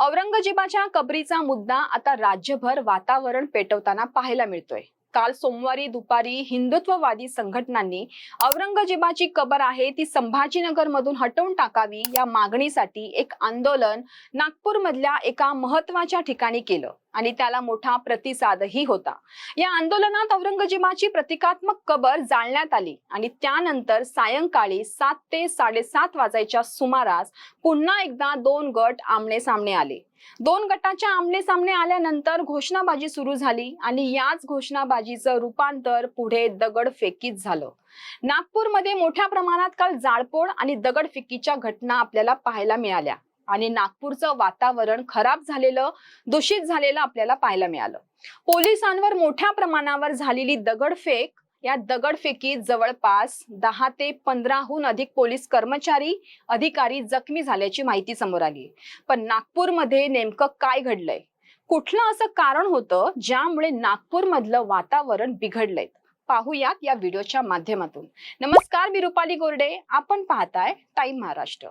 औरंगजेबाच्या कबरीचा मुद्दा आता राज्यभर वातावरण पेटवताना पाहायला मिळतोय. काल सोमवारी दुपारी हिंदुत्ववादी संघटनांनी औरंगजेबाची कबर आहे ती संभाजीनगर मधून हटवून टाकावी या मागणीसाठी एक आंदोलन नागपूरमधल्या एका महत्त्वाच्या ठिकाणी केलं. आणि त्याला मोठा प्रतिसादही होता. या आंदोलनात औरंगजेबाची प्रतिकात्मक कबर जाळण्यात आली आणि त्यानंतर सायंकाळी सात ते साडेसात वाजायच्या सुमारास पुन्हा एकदा दोन गट आमने सामने आले. दोन गटाच्या आमने सामने आल्यानंतर घोषणाबाजी सुरू झाली आणि याच घोषणाबाजीचं रूपांतर पुढे दगडफेकीत झालं. नागपूरमध्ये मोठ्या प्रमाणात काल जाळपोळ आणि दगडफेकीच्या घटना आपल्याला पाहायला मिळाल्या. आणि नागपूरचं वातावरण खराब झालेलं दूषित झालेलं आपल्याला पाहायला मिळालं. पोलिसांवर मोठ्या प्रमाणावर झालेली दगडफेक या दगडफेकीत जवळपास दहा ते पंधराहून अधिक पोलीस कर्मचारी अधिकारी जखमी झाल्याची माहिती समोर आली पण नागपूरमध्ये नेमकं काय घडलंय? कुठलं असं कारण होतं ज्यामुळे नागपूरमधलं वातावरण बिघडलंय? पाहूयात या व्हिडिओच्या माध्यमातून. नमस्कार मी रुपाली गोरडे. आपण पाहताय टाइम महाराष्ट्र.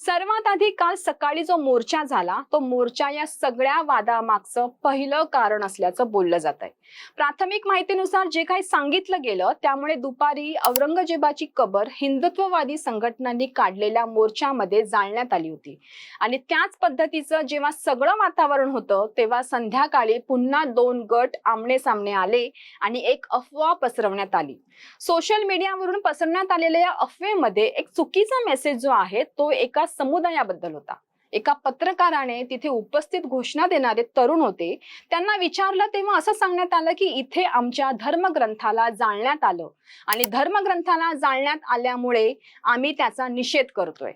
सर्वात आधी काल सकाळी जो मोर्चा झाला तो मोर्चा या सगळ्या वादामागचं पहिलं कारण असल्याचं बोललं जात आहे प्राथमिक माहितीनुसार जे काही सांगितलं गेलं त्यामुळे दुपारी औरंगजेबाची कबर हिंदुत्ववादी संघटनांनी काढलेल्या मोर्चामध्ये जाळण्यात आली होती. आणि त्याच पद्धतीचं जेव्हा सगळं वातावरण होतं तेव्हा संध्याकाळी पुन्हा दोन गट आमने सामने आले आणि एक अफवा पसरवण्यात आली. सोशल मीडियावरून पसरण्यात आलेल्या या अफवेमध्ये एक चुकीचा मेसेज जो आहे तो एक एका समुदायाबद्दल होता. एका पत्रकाराने तिथे उपस्थित घोषणा देणारे तरुण होते. त्यांना विचारलं तेव्हा असं सांगण्यात आलं की इथे आमच्या धर्मग्रंथाला जाळण्यात आलं. आणि धर्मग्रंथाला जाळण्यात आल्यामुळे आम्ही त्याचा निषेध करतोय.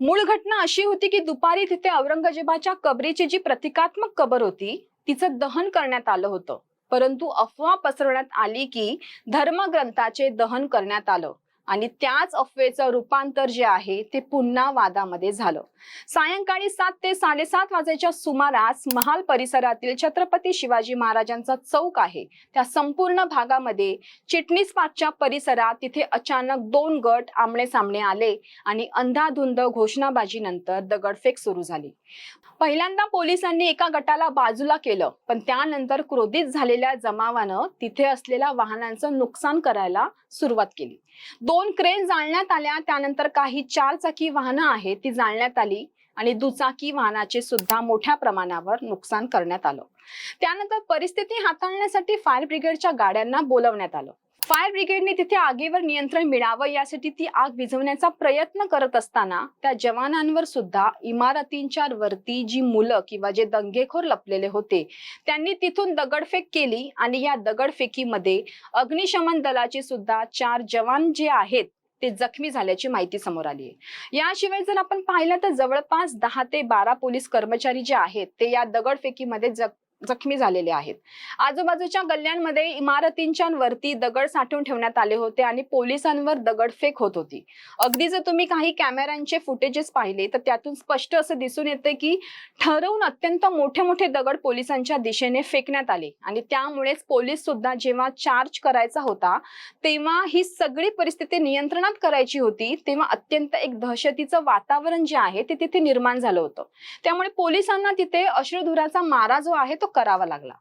मूळ घटना अशी होती की दुपारी तिथे औरंगजेबाच्या कबरीची जी प्रतिकात्मक कबर होती तिचं दहन करण्यात आलं होतं. परंतु अफवा पसरवण्यात आली की धर्मग्रंथाचे दहन करण्यात आलं. आणि त्याच अफवेचं रूपांतर जे आहे ते पुन्हा वादामध्ये झालं. सायंकाळी सात ते साडेसात वाजेच्या सुमारास महाल परिसरातील छत्रपती शिवाजी महाराजांचा चौक आहे. त्या संपूर्ण भागामध्ये चिटणीस पाकच्या परिसरात तिथे अचानक दोन गट आमने सामने आले आणि अंधाधुंद घोषणाबाजीनंतर दगडफेक सुरू झाली. पहिल्यांदा पोलिसांनी एका गटाला बाजूला केलं पण त्यानंतर क्रोधित झालेल्या जमावानं तिथे असलेल्या वाहनांचं नुकसान करायला सुरुवात केली. दोन क्रेन जाळण्यात आल्या त्यानंतर काही चार चाकी वाहनं आहेत ती जाळण्यात आली आणि दुचाकी वाहनाचे सुद्धा मोठ्या प्रमाणावर नुकसान करण्यात आलं. त्यानंतर परिस्थिती हाताळण्यासाठी फायर ब्रिगेडच्या गाड्यांना बोलवण्यात आलं. फायर ब्रिगेडने तिथे आगीवर नियंत्रण मिळावं यासाठी ती आग विझवण्याचा प्रयत्न करत असताना त्या जवानांवर सुद्धा इमारतींच्या वरती जी मुलं किंवा जे दंगेखोर लपलेले होते त्यांनी तिथून दगडफेक केली आणि या दगडफेकीमध्ये अग्निशमन दलाचे सुद्धा चार जवान जे आहेत ते जखमी झाल्याची माहिती समोर आली आहे. याशिवाय जर आपण पाहिलं तर जवळपास दहा ते बारा पोलीस कर्मचारी जे आहेत ते या दगडफेकीमध्ये जख जखमी झालेले आहेत. आजूबाजूच्या गल्ल्यांमध्ये इमारतींच्या वरती दगड साठवून ठेवण्यात आले होते आणि पोलिसांवर दगडफेक होत होती. अगदी जर तुम्ही काही कॅमेऱ्यांचे फुटेजेस पाहिले तर त्यातून स्पष्ट असं दिसून येते की ठरवून अत्यंत मोठे मोठे दगड पोलिसांच्या दिशेने फेकण्यात आले. आणि त्यामुळेच पोलीस सुद्धा जेव्हा चार्ज करायचा होता तेव्हा ही सगळी परिस्थिती नियंत्रणात करायची होती तेव्हा अत्यंत एक दहशतीचं वातावरण जे आहे ते तिथे निर्माण झालं होतं. त्यामुळे पोलिसांना तिथे अश्रुधुराचा मारा जो आहे तो तो करावा लागला.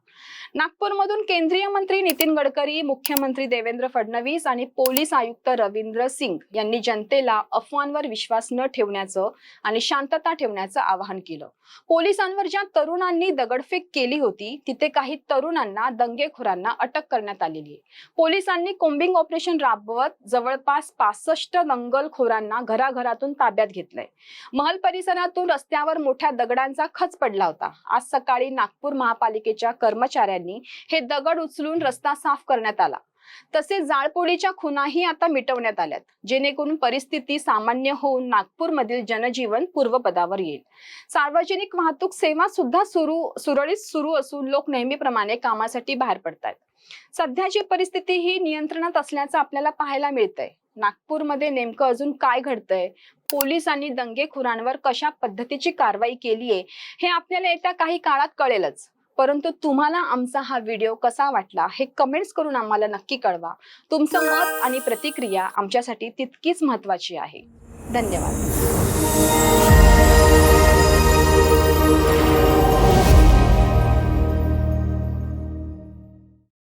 नागपूरमधून केंद्रीय मंत्री नितीन गडकरी मुख्यमंत्री देवेंद्र फडणवीस आणि पोलीस आयुक्त रवींद्र सिंग यांनी जनतेला अफवांवर विश्वास न ठेवण्याचं आणि शांतता ठेवण्याचं आवाहन केलं. पोलिसांवर ज्या तरुणांनी दगडफेक केली होती तिथे काही तरुणांना दंगेखोरांना अटक करण्यात आलेली आहे. पोलिसांनी कोम्बिंग ऑपरेशन राबवत जवळपास पासष्ट दंगलखोरांना घराघरातून ताब्यात घेतलंय. महल परिसरातून रस्त्यावर मोठ्या दगडांचा खच पडला होता. आज सकाळी नागपूर महा महापालिकेच्या कर्मचाऱ्यांनी हे दगड उचलून रस्ता साफ करण्यात आला. तसेच जाळपोळीच्या खुनाही आता मिटवण्यात आल्यात जेणेकरून परिस्थिती सामान्य होऊन नागपूरमधील जनजीवन पूर्वपदावर येईल. सार्वजनिक वाहतूक सेवा सुद्धा सुरू सुरळीत सुरू असून लोक नेहमीप्रमाणे कामासाठी बाहेर पडतात सध्याची परिस्थिती ही नियंत्रणात असल्याचं आपल्याला पाहायला मिळतंय. नागपूरमध्ये नेमकं अजून काय घडतंय? पोलिसांनी दंगेखोरांवर कशा पद्धतीची कारवाई केली आहे हे आपल्याला येत्या काही काळात कळेलच. परंतु तुम्हाला आमचा हा व्हिडिओ कसा वाटला हे कमेंट्स करून आम्हाला नक्की कळवा. तुमचं मत आणि प्रतिक्रिया आमच्यासाठी तितकीच महत्वाची आहे. धन्यवाद.